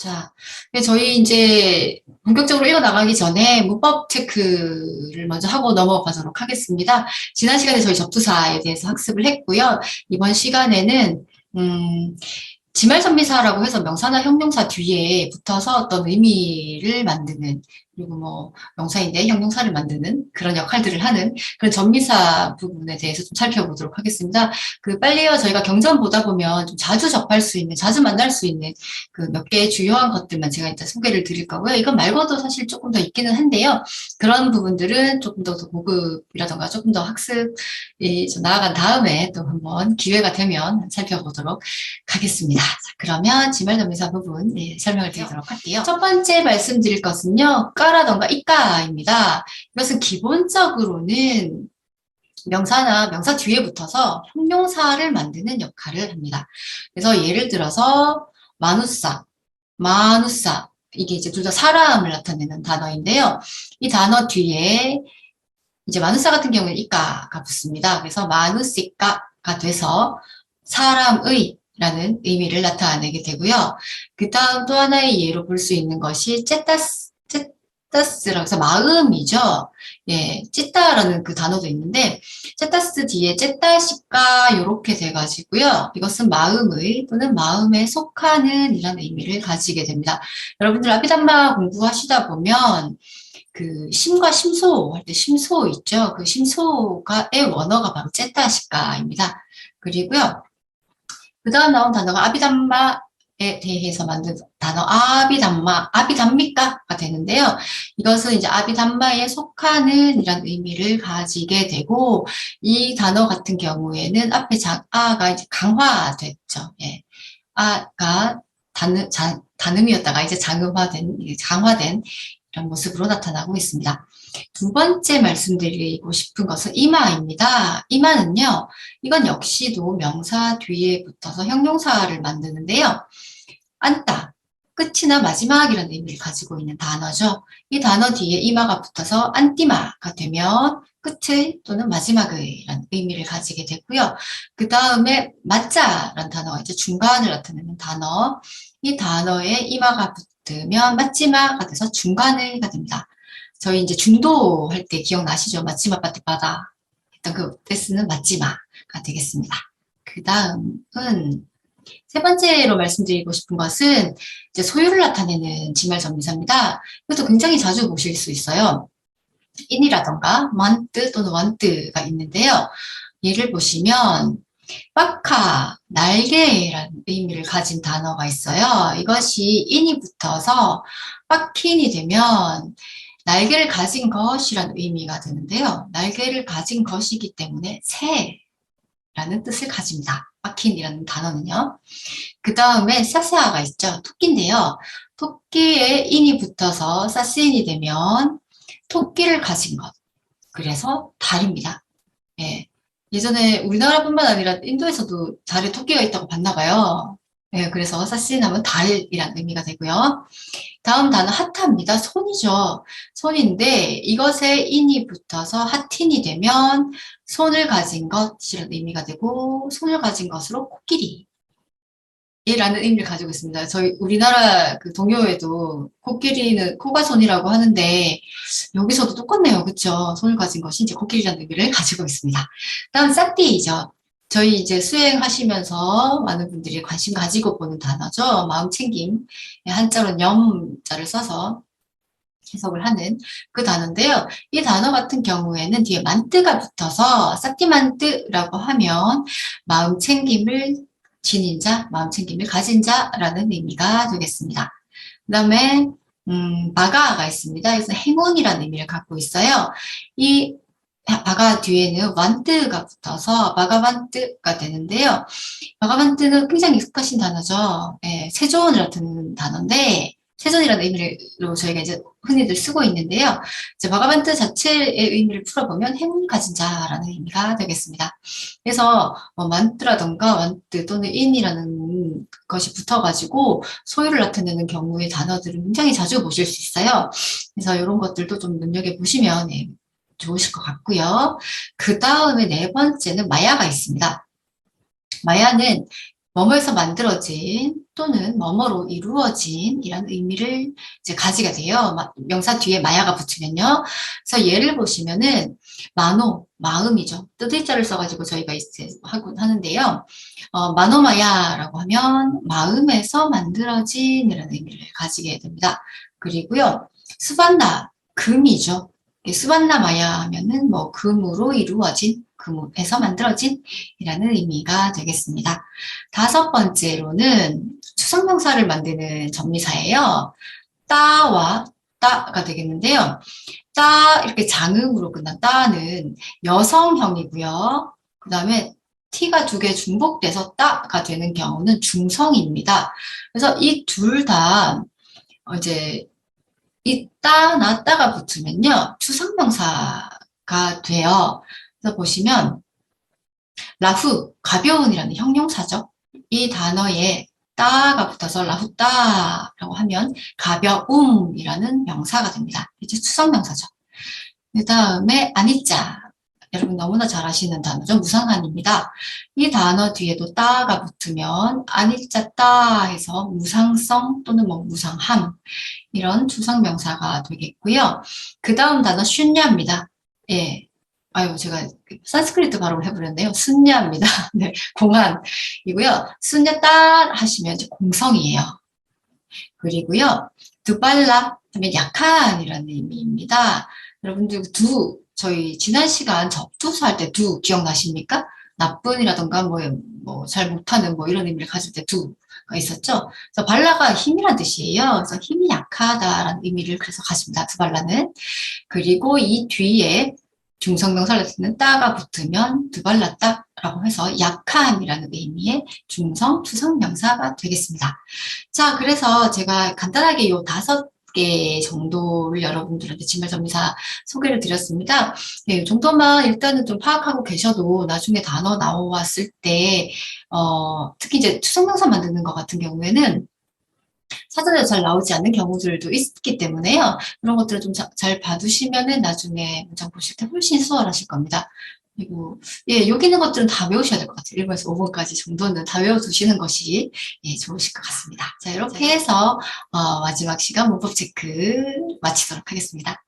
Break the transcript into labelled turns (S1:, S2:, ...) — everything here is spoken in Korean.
S1: 자, 네, 저희 이제 본격적으로 읽어 나가기 전에 문법 체크를 먼저 하고 넘어가도록 하겠습니다. 지난 시간에 저희 접두사에 대해서 학습을 했고요. 이번 시간에는, 음, 지말선미사라고 해서 명사나 형용사 뒤에 붙어서 어떤 의미를 만드는, 그리고 뭐, 명사인데 형용사를 만드는 그런 역할들을 하는 그런 전미사 부분에 대해서 좀 살펴보도록 하겠습니다. 그 빨리요, 저희가 경전 보다 보면 좀 자주 접할 수 있는, 자주 만날 수 있는 그 몇 개의 주요한 것들만 제가 일단 소개를 드릴 거고요. 이건 말고도 사실 조금 더 있기는 한데요. 그런 부분들은 조금 더, 더 고급이라던가 조금 더 학습이 좀 나아간 다음에 또 한번 기회가 되면 살펴보도록 하겠습니다. 자, 그러면 지말동사 부분 네, 설명을 드리도록 할게요. 첫 번째 말씀드릴 것은요. 까라던가 이까입니다. 이것은 기본적으로는 명사나 명사 뒤에 붙어서 형용사를 만드는 역할을 합니다. 그래서 예를 들어서 마누사, 마누사 이게 이제 둘 다 사람을 나타내는 단어인데요. 이 단어 뒤에 이제 마누사 같은 경우는 이까가 붙습니다. 그래서 마누시까가 돼서 사람의 라는 의미를 나타내게 되고요. 그 다음 또 하나의 예로 볼 수 있는 것이 째따스, 째따스라고 해서 마음이죠. 예, 찌따라는 그 단어도 있는데, 째따스 뒤에 째따시까 요렇게 돼가지고요. 이것은 마음의 또는 마음에 속하는 이라는 의미를 가지게 됩니다. 여러분들 아비담마 공부하시다 보면, 그 심과 심소 할 때 심소 있죠. 그 심소가의 원어가 바로 째따시까입니다. 그리고요. 그 다음 나온 단어가 아비담마에 대해서 만든 단어 아비담마, 아비담미까가 되는데요. 이것은 이제 아비담마에 속하는 이런 의미를 가지게 되고 이 단어 같은 경우에는 앞에 장, 아가 이제 강화됐죠. 예. 아가 단음, 자, 단음이었다가 이제 장음화된, 강화된 이런 모습으로 나타나고 있습니다. 두 번째 말씀드리고 싶은 것은 이마입니다. 이마는요, 이건 역시도 명사 뒤에 붙어서 형용사를 만드는데요. 앉다, 끝이나 마지막이라는 의미를 가지고 있는 단어죠. 이 단어 뒤에 이마가 붙어서 안티마가 되면 끝의 또는 마지막의 라는 의미를 가지게 되고요. 그 다음에 맞자라는 단어가 이제 중간을 나타내는 단어. 이 단어에 이마가 붙으면 마지막가 돼서 중간의가 됩니다. 저희 이제 중도 할 때 기억나시죠? 마지막 바트바다 했던 그 테스는 마지막가 되겠습니다. 그 다음은 세 번째로 말씀드리고 싶은 것은 이제 소유를 나타내는 지말 전미사입니다. 이것도 굉장히 자주 보실 수 있어요. 인이라던가 만트 또는 원트가 있는데요. 예를 보시면 빠카, 날개라는 의미를 가진 단어가 있어요. 이것이 인이 붙어서 빠킨이 되면 날개를 가진 것이라는 의미가 되는데요. 날개를 가진 것이기 때문에 새라는 뜻을 가집니다. 빠킨이라는 단어는요. 그 다음에 사사가 있죠. 토끼인데요. 토끼에 인이 붙어서 사스인이 되면 토끼를 가진 것. 그래서 달입니다. 예. 예전에 우리나라뿐만 아니라 인도에서도 달에 토끼가 있다고 봤나 봐요. 예, 그래서 사신 하면 달이란 의미가 되고요. 다음 단어 하타입니다. 손이죠. 손인데 이것에 인이 붙어서 하틴이 되면 손을 가진 것이라는 의미가 되고 손을 가진 것으로 코끼리 이라는 의미를 가지고 있습니다. 저희 우리나라 그 동요에도 코끼리는 코가 손이라고 하는데 여기서도 똑같네요. 그쵸? 손을 가진 것이 이제 코끼리라는 의미를 가지고 있습니다. 다음 싹띠이죠. 저희 이제 수행하시면서 많은 분들이 관심 가지고 보는 단어죠. 마음 챙김. 한자로 염자를 써서 해석을 하는 그 단어인데요. 이 단어 같은 경우에는 뒤에 만뜨가 붙어서 싹띠만뜨라고 하면 마음 챙김을 지닌 자, 마음 챙김을 가진 자라는 의미가 되겠습니다. 그 다음에 음, 바가가 있습니다. 그래서 행운이라는 의미를 갖고 있어요. 이 바가 뒤에는 완뜨가 붙어서 바가반뜨가 되는데요. 바가반뜨는 굉장히 익숙하신 단어죠. 예, 세존을 나타내는 단어인데 세존이라는 의미로 저희가 이제 흔히들 쓰고 있는데요. 이제 바가반트 자체의 의미를 풀어보면 행운 가진 자라는 의미가 되겠습니다. 그래서 뭐 만트라던가 완트 또는 인이라는 것이 붙어가지고 소유를 나타내는 경우의 단어들을 굉장히 자주 보실 수 있어요. 그래서 이런 것들도 좀 눈여겨보시면 예, 좋으실 것 같고요. 그 다음에 네 번째는 마야가 있습니다. 마야는 뭐뭐에서 만들어진 또는 뭐뭐로 이루어진 이런 의미를 이제 가지게 돼요. 마- 명사 뒤에 마야가 붙으면요. 그래서 예를 보시면은 마노, 마음이죠. 뜻의자를 써가지고 저희가 이제 하고 하는데요. 어, 마노마야라고 하면 마음에서 만들어진 이런 의미를 가지게 됩니다. 그리고요. 수반나, 금이죠. 이 수반나 마야 하면은 뭐 금으로 이루어진, 금에서 만들어진 이라는 의미가 되겠습니다. 다섯 번째로는 추상명사를 만드는 전미사예요. 따와 따가 되겠는데요. 따 이렇게 장음으로 끝난 따는 여성형이고요. 그 다음에 t가 두 개 중복돼서 따가 되는 경우는 중성입니다. 그래서 이 둘 다 이제 나, 따가 붙으면요. 추상명사가 돼요. 그래서 보시면 라후, 가벼운이라는 형용사죠. 이 단어에 따가 붙어서 라후따라고 하면 가벼움이라는 명사가 됩니다. 이제 추상명사죠. 그 다음에 아니자. 여러분 너무나 잘 아시는 단어죠. 무상한입니다. 이 단어 뒤에도 따가 붙으면 아니자 따 해서 무상성 또는 뭐 무상함 이런 추상명사가 되겠고요. 그 다음 단어 슌냐입니다. 예. 아유, 제가 산스크리트 발음을 해버렸네요. 순냐입니다. 네, 공한이고요. 순냐 따 하시면 공성이에요. 그리고요, 두발라 하면 약한이라는 의미입니다. 여러분들 두 저희 지난 시간 접두사 할때 두 기억나십니까? 나쁜이라던가 뭐 뭐 잘 못하는 뭐 이런 의미를 가질 때 두가 있었죠. 그래서 발라가 힘이란 뜻이에요. 그래서 힘이 약하다라는 의미를 그래서 가집니다. 두 발라는 그리고 이 뒤에 중성명사를 쓰는 따가 붙으면 두 발랐다 라고 해서 약함이라는 의미의 중성 투성명사가 되겠습니다. 자, 그래서 제가 간단하게 요 다섯 개 정도를 여러분들한테 진말전미사 소개를 드렸습니다. 네, 이 정도만 일단은 좀 파악하고 계셔도 나중에 단어 나왔을 때, 어, 특히 이제 투성명사 만드는 것 같은 경우에는 사전에 잘 나오지 않는 경우들도 있기 때문에요. 그런 것들을 좀 잘 봐두시면은 나중에 문장 보실 때 훨씬 수월하실 겁니다. 그리고 예, 여기 있는 것들은 다 외우셔야 될 것 같아요. 1번에서 5번까지 정도는 다 외워두시는 것이 예, 좋으실 것 같습니다. 자, 이렇게 해서 어, 마지막 시간 문법 체크 마치도록 하겠습니다.